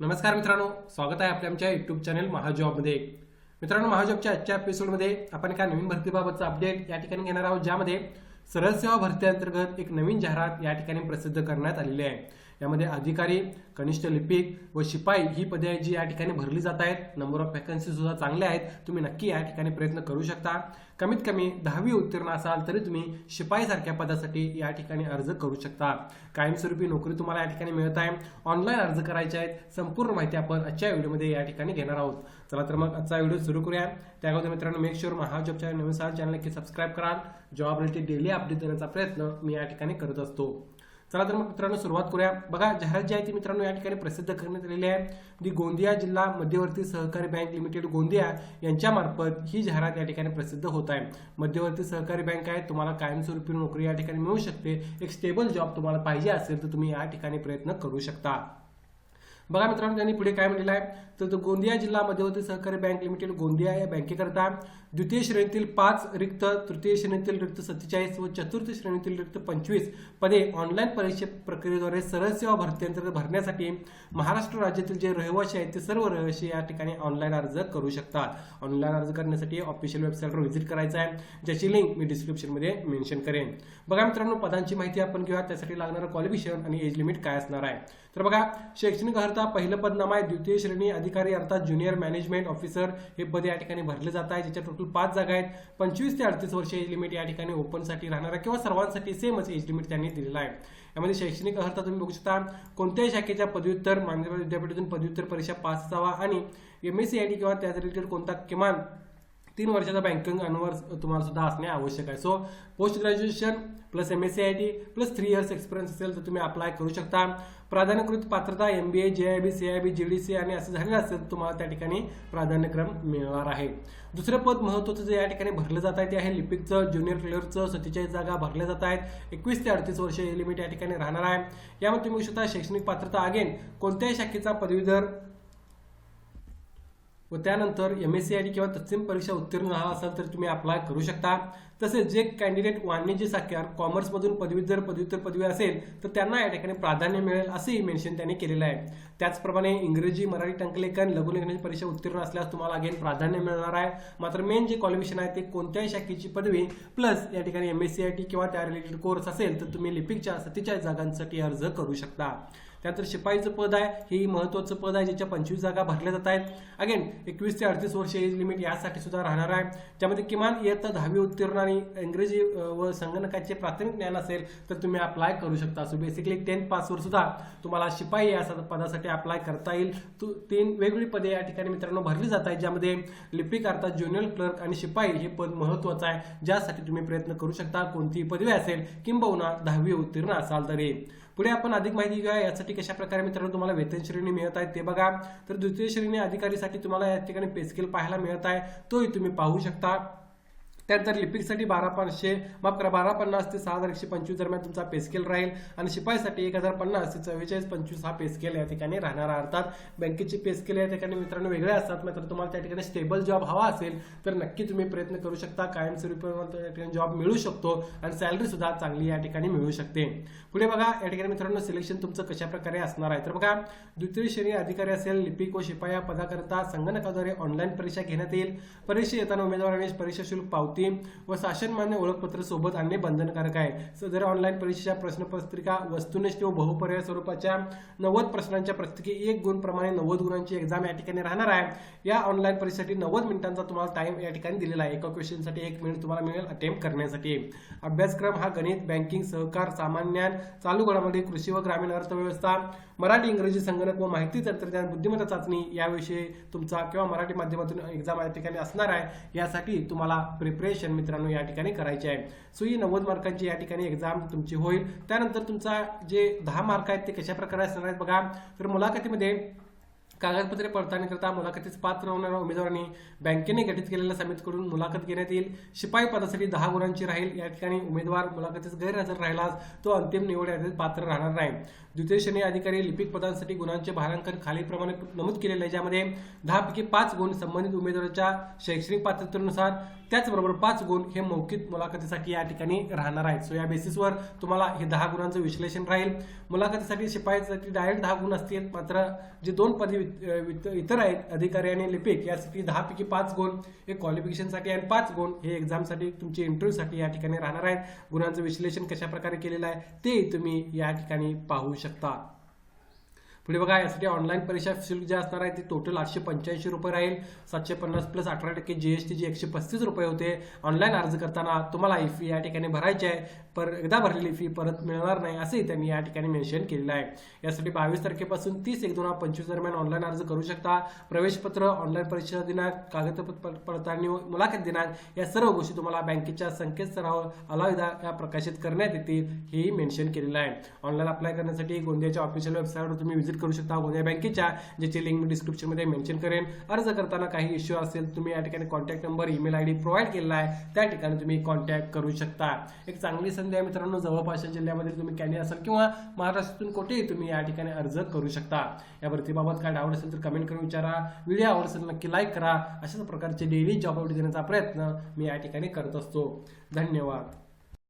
नमस्कार मित्रांनो स्वागत आहे आपल्या आमच्या युट्यूब चॅनल महाजॉबमध्ये. मित्रांनो महाजॉबच्या आजच्या एपिसोडमध्ये आपण एका नवीन भरतीबाबतचा अपडेट या ठिकाणी घेणार आहोत ज्यामध्ये सरळ सेवा भरतीअंतर्गत एक नवीन जाहिरात या ठिकाणी प्रसिद्ध करण्यात आलेली आहे. यामध्ये अधिकारी कनिष्ठ लिपिक व शिपाई ही पदे जी या ठिकाणी भरली जात आहेत. नंबर ऑफ वॅकन्सी सुद्धा चांगल्या आहेत. तुम्ही नक्की या ठिकाणी प्रयत्न करू शकता. कमीत कमी दहावी उत्तीर्ण असाल तरी तुम्ही शिपाईसारख्या पदासाठी या ठिकाणी अर्ज करू शकता. कायमस्वरूपी नोकरी तुम्हाला या ठिकाणी मिळत आहे. ऑनलाईन अर्ज करायचे आहेत. संपूर्ण माहिती आपण आजच्या व्हिडिओमध्ये या ठिकाणी घेणार आहोत. चला तर मग आजचा व्हिडिओ सुरू करूया. त्या अगोदर मित्रांनो मेक शुअर महाजॉबच्या नवीन चॅनल नक्की सबस्क्राईब कराल. जॉब रिलेटेड डेली अपडेट देण्याचा प्रयत्न मी या ठिकाणी करत असतो. चला तर मग मित्रांनो सुरुवात करूया. बघा जाहिरात जी आहे ती मित्रांनो या ठिकाणी प्रसिद्ध करण्यात आलेली आहे. दी गोंदिया जिल्हा मध्यवर्ती सहकारी बँक लिमिटेड गोंदिया यांच्यामार्फत ही जाहिरात या ठिकाणी प्रसिद्ध होत आहे. मध्यवर्ती सहकारी बँक आहे तुम्हाला कायमस्वरूपी नोकरी या ठिकाणी मिळू शकते. एक स्टेबल जॉब तुम्हाला पाहिजे असेल तर तुम्ही या ठिकाणी प्रयत्न करू शकता. बघा मित्रांनो त्यांनी पुढे काय म्हटलेलं आहे? तर तो गोंदिया जिल्हा मध्यवर्ती सहकारी बँक लिमिटेड गोंदिया या बँकेकरता द्वितीय श्रेणीतील पाच रिक्त तृतीय श्रेणीतील रिक्त सत्तेचाळीस व चतुर्थ श्रेणीतील रिक्त पंचवीस पदे ऑनलाईन परीक्षे प्रक्रियेद्वारे सरळ सेवा भरतीअंतर्गत भरण्यासाठी महाराष्ट्र राज्यातील जे रहिवासी आहेत ते सर्व रहिवासी या ठिकाणी ऑनलाईन अर्ज करू शकतात. ऑनलाईन अर्ज करण्यासाठी ऑफिशियल वेबसाईटवर व्हिजिट करायचं आहे. ज्याची लिंक मी डिस्क्रिप्शनमध्ये मेन्शन करेन. बघा मित्रांनो पदांची माहिती आपण घेऊया. त्यासाठी लागणारं क्वालिफिकेशन आणि एज लिमिट काय असणार आहे? तर बघा शैक्षणिक अर्हता पहिलं पदनाम आहे. द्वितीय श्रेणी अधिकारी अर्थात ज्युनियर मॅनेजमेंट ऑफिसर हे पद या ठिकाणी भरले जात आहे ज्याच्या टोटल पाच जागा आहेत. पंचवीस ते अडतीस वर्ष एज लिमिट या ठिकाणी ओपनसाठी राहणार आहे किंवा सर्वांसाठी सेमच एज लिमिट त्यांनी दिलेला आहे. यामध्ये शैक्षणिक अर्हता तुम्ही बघू शकता कोणत्याही शाखेच्या पदव्युत्तर मान्यवर विद्यापीठातून पदव्युत्तर परीक्षा पास असावा आणि M S C I T किंवा त्याच रिलेटेड कोणता किमान तीन वर्षाचा बँकिंग अनुभव तुम्हाला सुद्धा असणे आवश्यक आहे. So post graduation plus M S C I T plus three years experience असेल तर तुम्ही अप्लाय करू शकता. प्राधान्यकृत पात्रता M B A J I B C I B G D C आणि असं झालेलं असेल तर तुम्हाला त्या ठिकाणी प्राधान्यक्रम मिळणार आहे. दुसरं पद महत्त्वाचं जे या ठिकाणी भरलं जात आहे ते आहे लिपिकचं ज्युनियर क्लिअरचं सत्तेचाळीस जागा भरल्या जात आहेत. एकवीस ते अडतीस वर्ष हे लिमिट या ठिकाणी राहणार आहे. यामध्ये तुम्ही सुद्धा शकता शैक्षणिक पात्रता अगेन कोणत्याही शाखेचा पदवीधर व त्यानंतर M S C I T किंवा तत्सम परीक्षा उत्तीर्ण झाला असाल तर तुम्ही अप्लाय करू शकता. तसेच जे कॅन्डिडेट वाणिज्य शाखेवर कॉमर्समधून पदवीधर पदव्युत्तर पदवी असेल तर त्यांना या ठिकाणी प्राधान्य मिळेल असंही मेन्शन त्यांनी केलेलं आहे. त्याचप्रमाणे इंग्रजी मराठी टंकलेखन लघुलेखनाची परीक्षा उत्तीर्ण असल्यास तुम्हाला अगेन प्राधान्य मिळणार आहे. मात्र मेन जे क्वालिफिकेशन आहे ते कोणत्याही शाखेची पदवी प्लस या ठिकाणी M S C I T किंवा त्या रिलेटेड कोर्स असेल तर तुम्ही लिपिकच्या सत्तेचाळीस जागांसाठी अर्ज करू शकता. त्यानंतर शिपाईचं पद आहे हे महत्वाचं पद आहे ज्याच्या पंचवीस जागा भरल्या जात आहेत. अगेन एकवीस ते अडतीस वर्ष एज लिमिट यासाठी सुद्धा राहणार आहे. त्यामध्ये किमान इयत्ता दहावी उत्तीर्ण आणि इंग्रजी व संगणकाचे प्राथमिक ज्ञान असेल तर तुम्ही अप्लाय करू शकता. सो बेसिकली टेन्थ पासवर सुद्धा तुम्हाला शिपाई या पदासाठी अप्लाय करता येईल. तू तीन वेगवेगळी पदे या ठिकाणी मित्रांनो भरली जात आहेत ज्यामध्ये लिपिक अर्थात ज्युनियर क्लर्क आणि शिपाई हे पद महत्वाचं आहे ज्यासाठी तुम्ही प्रयत्न करू शकता. कोणतीही पदवी असेल किंबहुना दहावी उत्तीर्ण असाल तरी. पुढे आपण अधिक माहिती घेऊया यासाठी कशा प्रकारे मित्रांनो तुम्हाला वेतन श्रेणी मिळत आहे ते बघा. तर द्वितीय श्रेणी अधिकारीसाठी तुम्हाला या ठिकाणी पेस्केल पाहायला मिळत आहे. तोही तुम्ही पाहू शकता. त्यानंतर लिपिकसाठी बारा पाचशे माफ करा बारा पन्नास ते सहा हजार एकशे पंचवीस दरम्यान तुमचा पेस्केल राहील. आणि शिपाईसाठी एक हजार पन्नास ते चव्वेचाळीस पंचवीस हा पेस्केल या ठिकाणी राहणार अर्थात बँकेचे पेस्केल या ठिकाणी मित्रांनो वेगळे असतात. मात्र तुम्हाला त्या ठिकाणी स्टेबल जॉब हवा असेल तर नक्की तुम्ही प्रयत्न करू शकता. कायमस्वरूपी त्या ठिकाणी जॉब मिळू शकतो आणि सॅलरी सुद्धा चांगली या ठिकाणी मिळू शकते. पुढे बघा या ठिकाणी मित्रांनो सिलेक्शन तुमचं कशा प्रकारे असणार आहे? तर बघा द्वितीय श्रेणी अधिकारी असेल लिपिक व शिपाया पदाकरता संगणकाद्वारे ऑनलाईन परीक्षा घेण्यात येईल. परीक्षा येताना उमेदवारांनी परीक्षा शुल्क पावती व शासनमान्य ओळखपत्र सोबत आणणे बंधनकारक आहे. सदर ऑनलाईन परीक्षेच्या प्रश्नपत्रिका वस्तुनिष्ठ व बहुपर्याय स्वरूपाच्या नव्वद प्रश्नांच्या प्रत्येकी एक गुण प्रमाणे नव्वद गुणांची एक्झाम या ठिकाणी राहणार आहे. या ऑनलाईन परीक्षेसाठी नव्वद मिनिटांचा तुम्हाला टाइम या ठिकाणी दिलेला आहे. एका क्वेश्चनसाठी एक मिनिट तुम्हाला मिळेल अटेम्प्ट करण्यासाठी. अभ्यासक्रम हा गणित बँकिंग सहकार सामान्य चालू घडामोडी कृषी व ग्रामीण अर्थव्यवस्था मराठी इंग्रजी संगणक व माहिती तंत्रज्ञान बुद्धिमत्ता चाचणी याविषयी तुमचा किंवा मराठी माध्यमातून एक्झाम या ठिकाणी असणार आहे यासाठी तुम्हाला प्रिपरेशन मित्रांनो या ठिकाणी करायची आहे. सो ही नव्वद मार्कांची या ठिकाणी एक्झाम तुमची होईल. त्यानंतर तुमचा जे दहा मार्क आहेत ते कशा प्रकारे असणार आहेत बघा. तर मुलाखतीमध्ये कागदपत्रे पडताळणीकरता मुलाखतीस पात्र होणाऱ्या उमेदवारांनी बँकेने गठीत केलेल्या समितीकडून मुलाखत घेण्यात येईल. शिपाई पदासाठी दहा गुणांची राहील. या ठिकाणी उमेदवार मुलाखतीस गैरहजर राहिलास तो अंतिम निवड यादीत पात्र राहणार नाही. द्वितीय श्रेणी अधिकारी लिपिक पदांसाठी गुणांचे भारांकन खालीलप्रमाणे नमूद केलेले आहे ज्यामध्ये दहापैकी पाच गुण संबंधित उमेदवाराच्या शैक्षणिक पात्रतेनुसार त्याचबरोबर पाच गुण हे मौखिक मुलाखतीसाठी या ठिकाणी राहणार आहेत. सो या बेसिसवर तुम्हाला हे दहा गुणांचं विश्लेषण राहील. मुलाखतीसाठी शिपाईसाठी डायरेक्ट दहा गुण असतील मात्र जे दोन पदवी इतर आहेत अधिकारी आणि लिपिक. यासाठी दहा पैकी पाच गुण हे क्वालिफिकेशनसाठी आणि पाच गुण हे एक्झामसाठी तुमचे इंटरव्ह्यूसाठी या ठिकाणी राहणार आहेत. गुणांचं विश्लेषण कशा प्रकारे केलेलं आहे ते तुम्ही या ठिकाणी पाहू शकता. पुढे बघा यासाठी ऑनलाईन परीक्षा शुल्क जे असणार आहे ते टोटल आठशे पंच्याऐंशी रुपये राहील. सातशे पन्नास प्लस अठरा टक्के जीएसटी जी एकशे पस्तीस रुपये होते. ऑनलाईन अर्ज करताना तुम्हाला ही फी या ठिकाणी भरायची आहे. पर एकदा भरलेली फी परत मिळणार नाही असंही त्यांनी या ठिकाणी मेन्शन केलेलं आहे. यासाठी बावीस तारखेपासून तीस एक दोन हजार पंचवीस दरम्यान ऑनलाईन अर्ज करू शकता. प्रवेशपत्र ऑनलाईन परीक्षा दिनांक कागदपत्र पडताळणी मुलाखत दिनांक या सर्व गोष्टी तुम्हाला बँकेच्या संकेतस्थळावर अलाविदा या प्रकाशित करण्यात येतील हेही मेन्शन केलेलं आहे. ऑनलाईन अप्लाय करण्यासाठी गोंदियाच्या ऑफिशियल वेबसाईटवर तुम्ही व्हिजिट करू शकता. गोंदिया बँकेच्या ज्याची लिंक मी डिस्क्रिप्शनमध्ये मेन्शन करेन. अर्ज करताना काही इश्यू असेल तुम्ही या ठिकाणी contact number email I D provide केलेला आहे. त्या ठिकाणी तुम्ही कॉन्टॅक्ट करू शकता. एक चांगली संधी आहे मित्रांनो. जवळपासच्या जिल्ह्यामध्ये तुम्ही कॅनी असाल किंवा महाराष्ट्रातून कुठेही तुम्ही या ठिकाणी अर्ज करू शकता. या भरतीबाबत काय डाऊट असेल तर कमेंट करून विचारा. व्हिडिओ आवड असेल नक्की लाईक करा. अशाच प्रकारचे डेली जॉब अपडेट देण्याचा प्रयत्न मी या ठिकाणी करत असतो. धन्यवाद.